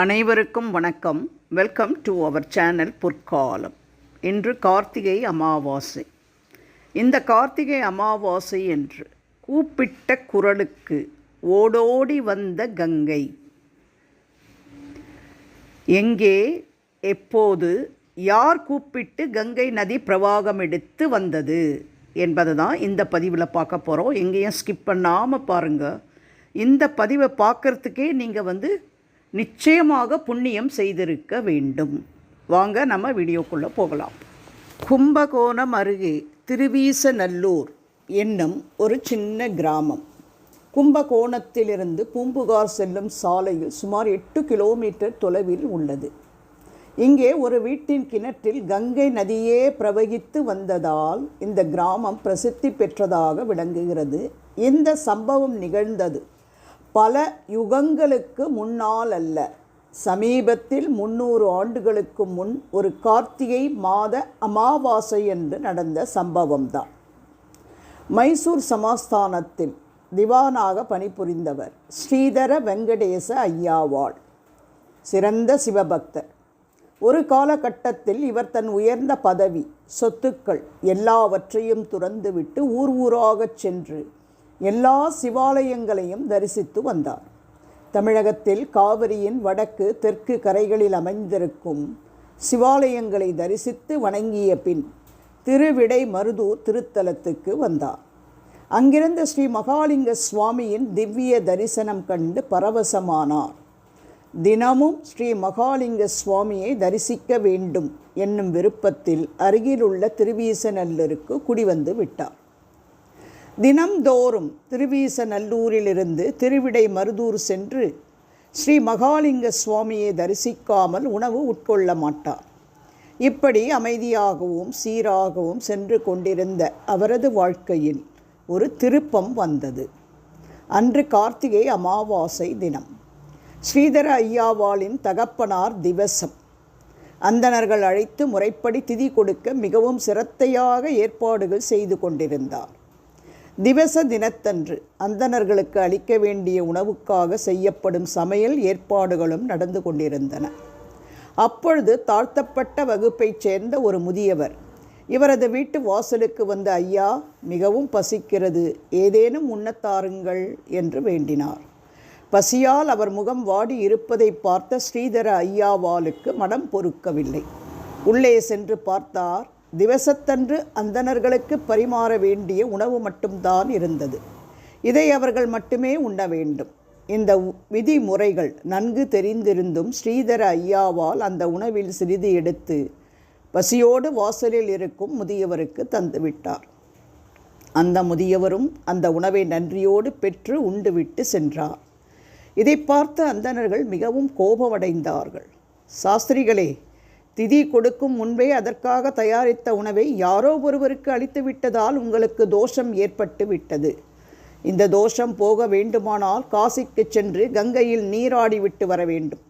அனைவருக்கும் வணக்கம். Welcome to our channel பொற்காலம் இன்று கார்த்திகை அமாவாசை. இந்த கார்த்திகை அமாவாசை என்று கூப்பிட்ட குரலுக்கு ஓடோடி வந்த கங்கை. எங்கே எப்போது யார் கூப்பிட்டு கங்கை நதி பிரவாகம் எடுத்து வந்தது என்பதை தான் இந்த பதிவில் பார்க்க போகிறோம் எங்கேயும் ஸ்கிப் பண்ணாமல் பாருங்கள் இந்த பதிவை பார்க்குறதுக்கே நீங்கள் வந்து நிச்சயமாக புண்ணியம் செய்திருக்க வேண்டும். வாங்க நம்ம வீடியோக்குள்ளே போகலாம். கும்பகோணம் அருகே திருவீசநல்லூர் என்னும் ஒரு சின்ன கிராமம். கும்பகோணத்திலிருந்து பூம்புகார் செல்லும் சாலையில் சுமார் எட்டு கிலோமீட்டர் தொலைவில் உள்ளது. இங்கே ஒரு வீட்டின் கிணற்றில் கங்கை நதியே பிரவகித்து வந்ததால் இந்த கிராமம் பிரசித்தி பெற்றதாக விளங்குகிறது. இந்த சம்பவம் நிகழ்ந்தது. பல யுகங்களுக்கு முன்னால் அல்ல. சமீபத்தில் முன்னூறு ஆண்டுகளுக்கு முன் ஒரு கார்த்திகை மாத அமாவாசை என்று நடந்த சம்பவம்தான். மைசூர் சமஸ்தானத்தில் திவானாக பணிபுரிந்தவர் ஸ்ரீதர வெங்கடேச ஐயாவாள். சிறந்த சிவபக்தர். ஒரு காலகட்டத்தில் இவர் தன் உயர்ந்த பதவி சொத்துக்கள் எல்லாவற்றையும் துறந்துவிட்டு ஊர் ஊராகச் சென்று எல்லா சிவாலயங்களையும் தரிசித்து வந்தார். தமிழகத்தில் காவிரியின் வடக்கு தெற்கு கரைகளில் அமைந்திருக்கும் சிவாலயங்களை தரிசித்து வணங்கிய பின் திருவிடை மருதூர் திருத்தலத்துக்கு வந்தார். அங்கிருந்த ஸ்ரீ மகாலிங்க சுவாமியின் திவ்ய தரிசனம் கண்டு பரவசமானார். தினமும் ஸ்ரீ மகாலிங்க சுவாமியை தரிசிக்க வேண்டும் என்னும் விருப்பத்தில் அருகிலுள்ள திருவீசநல்லருக்கு குடிவந்து விட்டார். தினம்தோறும் திருவீசநல்லூரிலிருந்து திருவிடை மருதூர் சென்று ஸ்ரீ மகாலிங்க சுவாமியை தரிசிக்காமல் உணவு உட்கொள்ள மாட்டார். இப்படி அமைதியாகவும் சீராகவும் சென்று கொண்டிருந்த அவரது வாழ்க்கையில் ஒரு திருப்பம் வந்தது. அன்று கார்த்திகை அமாவாசை தினம். ஸ்ரீதர ஐயாவாளின் தகப்பனார் திவசம். அந்தணர்கள் அழைத்து முறைப்படி திதி கொடுக்க மிகவும் சிரத்தையாக ஏற்பாடுகள் செய்து கொண்டிருந்தார். திவச தினத்தன்று அந்தணர்களுக்கு அளிக்க வேண்டிய உணவுக்காக செய்யப்படும் சமையல் ஏற்பாடுகளும் நடந்து கொண்டிருந்தன. அப்பொழுது தாழ்த்தப்பட்ட வகுப்பைச் சேர்ந்த ஒரு முதியவர் இவரது வீட்டு வாசலுக்கு வந்த ஐயா மிகவும் பசிக்கிறது ஏதேனும் உண்ணத்தாருங்கள் என்று வேண்டினார். பசியால் அவர் முகம் வாடி இருப்பதை பார்த்த ஸ்ரீதர ஐயாவாலுக்கு மனம் பொறுக்கவில்லை. உள்ளே சென்று பார்த்தார் திவசத்தன்று அந்தணர்களுக்கு பரிமாற வேண்டிய உணவு மட்டும்தான் இருந்தது. இதை அவர்கள் மட்டுமே உண்ண வேண்டும். இந்த விதிமுறைகள் நன்கு தெரிந்திருந்தும் ஸ்ரீதர ஐயாவால் அந்த உணவில் சிறிது எடுத்து பசியோடு வாசலில் இருக்கும் முதியவருக்கு தந்துவிட்டார் அந்த முதியவரும் அந்த உணவை நன்றியோடு பெற்று உண்டுவிட்டு சென்றார். இதை பார்த்த அந்தணர்கள் மிகவும் கோபமடைந்தார்கள். சாஸ்திரிகளே திதி கொடுக்கும் முன்பே அதற்காக தயாரித்த உணவை யாரோ ஒருவருக்கு அளித்து விட்டதால் உங்களுக்கு தோஷம் ஏற்பட்டு விட்டது. இந்த தோஷம் போக வேண்டுமானால் காசிக்கு சென்று கங்கையில் நீராடி விட்டு வர வேண்டும்.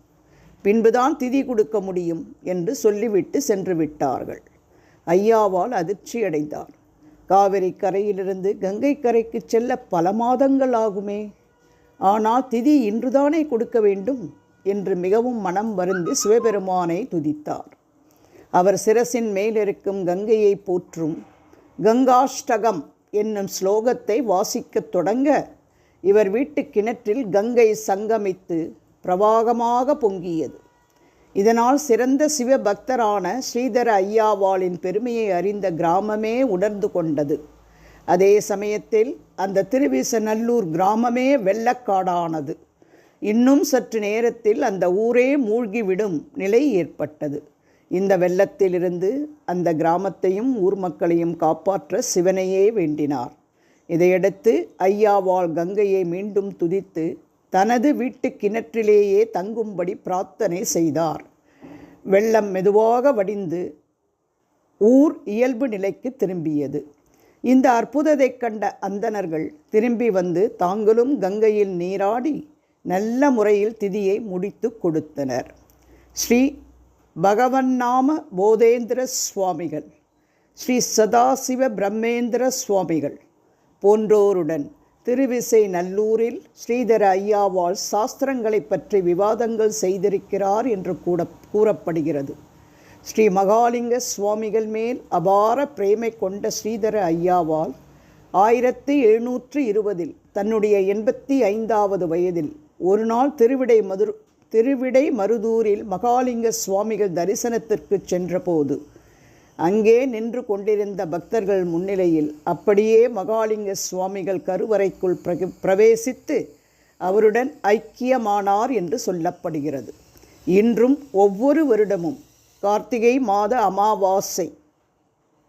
பின்புதான் திதி கொடுக்க முடியும் என்று சொல்லிவிட்டு சென்று விட்டார்கள். ஐயாவால் அதிர்ச்சி அடைந்தார். காவிரி கரையிலிருந்து கங்கை கரைக்கு செல்ல பல மாதங்கள் ஆகுமே. ஆனால் திதி இன்றுதானே கொடுக்க வேண்டும் என்று மிகவும் மனம் வருந்தி சிவபெருமானை துதித்தார். அவர் சிரசின் மேலிருக்கும் கங்கையை போற்றும். கங்காஷ்டகம் என்னும் ஸ்லோகத்தை வாசிக்கத் தொடங்க இவர் வீட்டு கிணற்றில் கங்கை சங்கமித்து பிரவாகமாக பொங்கியது. இதனால் சிறந்த சிவபக்தரான ஸ்ரீதர ஐயாவாளின் பெருமையை அறிந்த கிராமமே உணர்ந்து கொண்டது. அதே சமயத்தில் அந்த திருவிசநல்லூர் கிராமமே வெள்ளக்காடானது. இன்னும் சற்று நேரத்தில் அந்த ஊரே மூழ்கிவிடும் நிலை ஏற்பட்டது. இந்த வெள்ளத்திலிருந்து அந்த கிராமத்தையும் ஊர் மக்களையும் காப்பாற்ற சிவனையே வேண்டினார். இதையடுத்து ஐயாவாள் கங்கையை மீண்டும் துதித்து தனது வீட்டு கிணற்றிலேயே தங்கும்படி பிரார்த்தனை செய்தார். வெள்ளம் மெதுவாக வடிந்து ஊர் இயல்பு நிலைக்கு திரும்பியது. இந்த அற்புதத்தை கண்ட அந்தணர்கள் திரும்பி வந்து தாங்களும் கங்கையில் நீராடி நல்ல முறையில் திதியை முடித்து கொடுத்தனர். ஸ்ரீ பகவன் நாம போதேந்திர சுவாமிகள் ஸ்ரீ சதாசிவ பிரம்மேந்திர சுவாமிகள் போன்றோருடன் திருவிசை நல்லூரில் ஸ்ரீதர ஐயாவால் சாஸ்திரங்களைப் பற்றி விவாதங்கள் செய்திருக்கிறார் என்று கூட கூறப்படுகிறது. ஸ்ரீ மகாலிங்க சுவாமிகள் மேல் அபார பிரேமை கொண்ட ஸ்ரீதர ஐயாவால் ஆயிரத்தி எழுநூற்று இருபதில் தன்னுடைய எண்பத்தி ஐந்தாவது வயதில் ஒரு நாள் திருவிடை மதுர் திருவிடை மருதூரில் மகாலிங்க சுவாமிகள் தரிசனத்திற்கு சென்றபோது அங்கே நின்று கொண்டிருந்த பக்தர்கள் முன்னிலையில் அப்படியே மகாலிங்க சுவாமிகள் கருவறைக்குள் பிரவேசித்து அவருடன் ஐக்கியமானார் என்று சொல்லப்படுகிறது. இன்றும் ஒவ்வொரு வருடமும் கார்த்திகை மாத அமாவாசை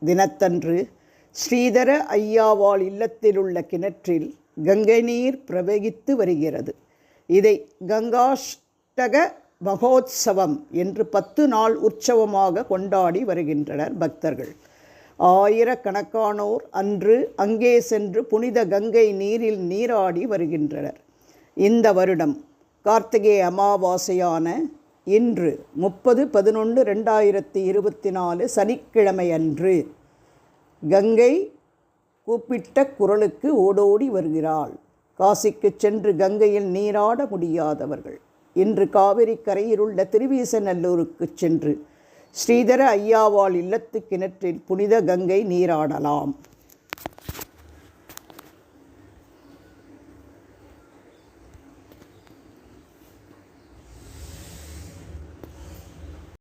தினத்தன்று ஸ்ரீதர ஐயாவாள் இல்லத்திலுள்ள கிணற்றில் கங்கை நீர் பிரவகித்து வருகிறது. இதை கங்காஷ்டக மகோத்சவம் என்று பத்து நாள் உற்சவமாக கொண்டாடி வருகின்றனர் பக்தர்கள். ஆயிரக்கணக்கானோர் அன்று அங்கே சென்று புனித கங்கை நீரில் நீராடி வருகின்றனர். இந்த வருடம் கார்த்திகை அமாவாசையான இன்று முப்பது பதினொன்று ரெண்டாயிரத்தி இருபத்தி நாலு சனிக்கிழமை அன்று கங்கை கூப்பிட்ட குரலுக்கு ஓடோடி வருகிறாள். காசிக்கு சென்று கங்கையில் நீராட முடியாதவர்கள். இன்று காவிரி கரையில் உள்ள திருவீசநல்லூருக்கு சென்று ஸ்ரீதர ஐயாவாள் இல்லத்து கிணற்றில் புனித கங்கை நீராடலாம்.